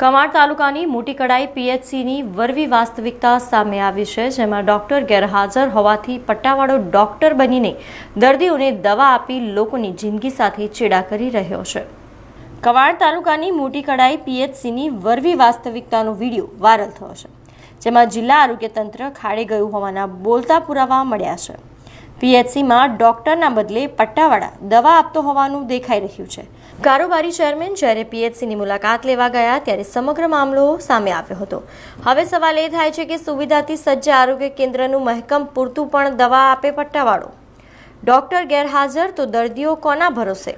કમાડ તાલુકાની મોટી કડાઈ પીએચસીની વરવી વાસ્તવિકતા સામે આવી છે, જેમાં ડોક્ટર ગેરહાજર હોવાથી પટ્ટાવાળો ડોક્ટર બનીને દર્દીઓને દવા આપી લોકોની જિંદગી સાથે ચેડા કરી રહ્યો છે. કવાડ તાલુકાની મોટી કડાઈ પીએચસીની વરવી વાસ્તવિકતાનો વીડિયો વાયરલ થયો છે, જેમાં જિલ્લા આરોગ્ય તંત્ર ખાડે ગયું હોવાના બોલતા પુરાવા મળ્યા છે. પીએચસીમાં ડોક્ટરના બદલે પટ્ટાવાળા દવા આપતો હોવાનું દેખાઈ રહ્યું છે. કારોબારી ચેરમેન જ્યારે પીએચસીની મુલાકાત લેવા ગયા ત્યારે સમગ્ર મામલો સામે આવ્યો હતો. હવે સવાલ એ થાય છે કે સુવિધાથી સજ્જ આરોગ્ય કેન્દ્રનું મહેકમ પૂરતું પણ દવા આપે પટ્ટાવાળો? ડોક્ટર ગેરહાજર તો દર્દીઓ કોના ભરોસે?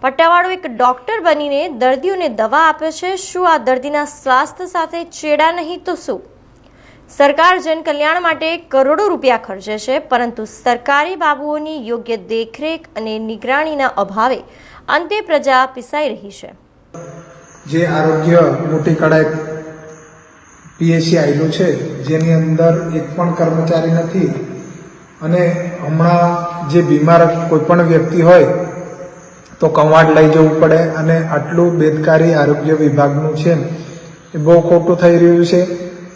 પટ્ટાવાળો એક ડોક્ટર બનીને દર્દીઓને દવા આપે છે, શું આ દર્દીના સ્વાસ્થ્ય સાથે ચેડા નહીં તો શું? સરકાર જનકલ્યાણ માટે કરોડો રૂપિયા ખર્ચે છે, પરંતુ સરકારી બાબુઓની યોગ્ય દેખરેખ અને નિગરાણીના અભાવે અંતે પ્રજા પીસાઈ રહી છે. જે આરોગ્ય મોટી કડાઈ પીએસસી આવેલું છે, જેની અંદર એક પણ કર્મચારી નથી અને હમણાં જે બીમાર કોઈ પણ વ્યક્તિ હોય તો કવાડ લઈ જવું પડે અને આટલું બેદકારી આરોગ્ય વિભાગનું છે એ બહુ ખોટું થઈ રહ્યું છે.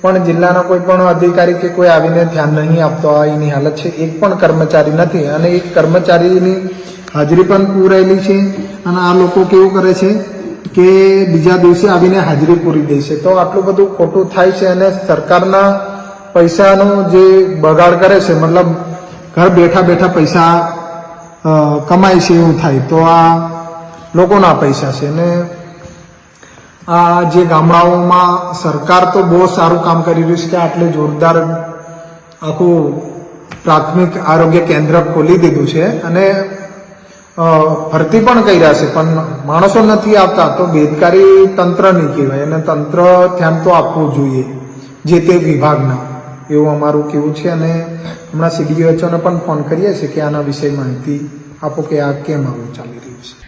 પણ જિલ્લાના કોઈ પણ અધિકારી કે કોઈ આવીને ધ્યાન નહીં આપતો હોય એની હાલત છે. એક પણ કર્મચારી નથી અને એક કર્મચારીની હાજરી પણ પૂરાયેલી છે અને આ લોકો કેવું કરે છે કે બીજા દિવસે આવીને હાજરી પૂરી દે છે. તો આટલું બધું ખોટું થાય છે અને સરકારના પૈસાનો જે બગાડ કરે છે, મતલબ ઘર બેઠા બેઠા પૈસા કમાય છે એવું થાય, તો આ લોકોના પૈસા છે. ને જે ગામડાઓમાં સરકાર તો બહુ સારું કામ કરી રહ્યું છે કે આટલે જોરદાર આખું પ્રાથમિક આરોગ્ય કેન્દ્ર ખોલી દીધું છે અને ભરતી પણ કર્યા છે, પણ માણસો નથી આવતા, તો બેદકારી તંત્ર નહીં કહેવાય અને તંત્ર ધ્યાન તો આપવું જોઈએ, જે તે વિભાગના. એવું અમારું કેવું છે અને હમણાં સીડીઓને પણ ફોન કરીએ છીએ કે આના વિશે માહિતી આપો કે આ કેમ આવું ચાલી રહ્યું